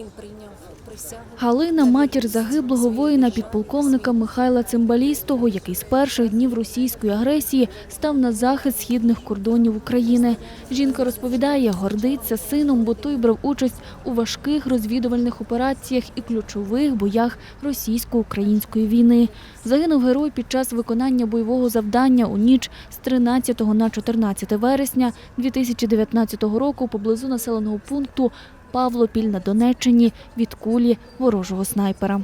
він прийняв присягу. Галина матір загиблого воїна підполковника Михайла Цимбалістого, який з перших днів російської агресії став на захист східних кордонів України. Жінка розповідає, гордиться сином, бо той брав участь у важких розвідувальних операціях і ключових боях російсько-української війни. Загинув герой під час виконання бойового завдання у ніч з 13 на 14 вересня 2019 року поблизу населеного пункту Павлопіль на Донеччині від кулі ворожого снайпера.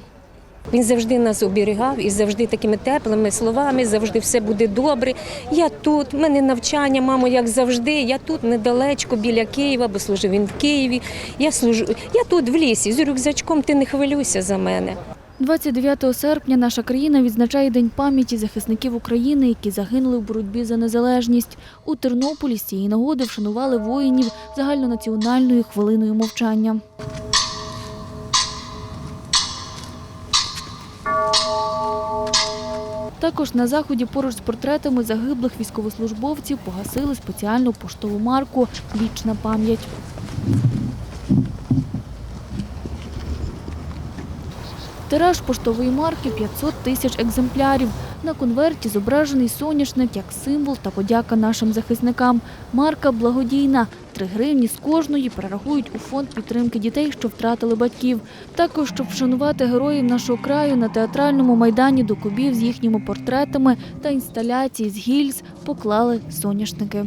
Він завжди нас оберігав і завжди такими теплими словами, завжди все буде добре. Я тут, в мене навчання, мамо, як завжди. Я тут недалечко біля Києва, бо служив він в Києві. Я служу, я тут в лісі з рюкзачком, ти не хвилюйся за мене. 29 серпня наша країна відзначає День пам'яті захисників України, які загинули в боротьбі за незалежність. У Тернополі з цієї нагоди вшанували воїнів загальнонаціональною хвилиною мовчання. Також на заході поруч з портретами загиблих військовослужбовців погасили спеціальну поштову марку Вічна пам'ять. Тираж поштової марки 500 тисяч екземплярів. На конверті зображений соняшник як символ та подяка нашим захисникам. Марка благодійна. Три гривні з кожної перерахують у фонд підтримки дітей, що втратили батьків. Також, щоб вшанувати героїв нашого краю, на театральному майдані до кубів з їхніми портретами та інсталяції з гільз поклали соняшники.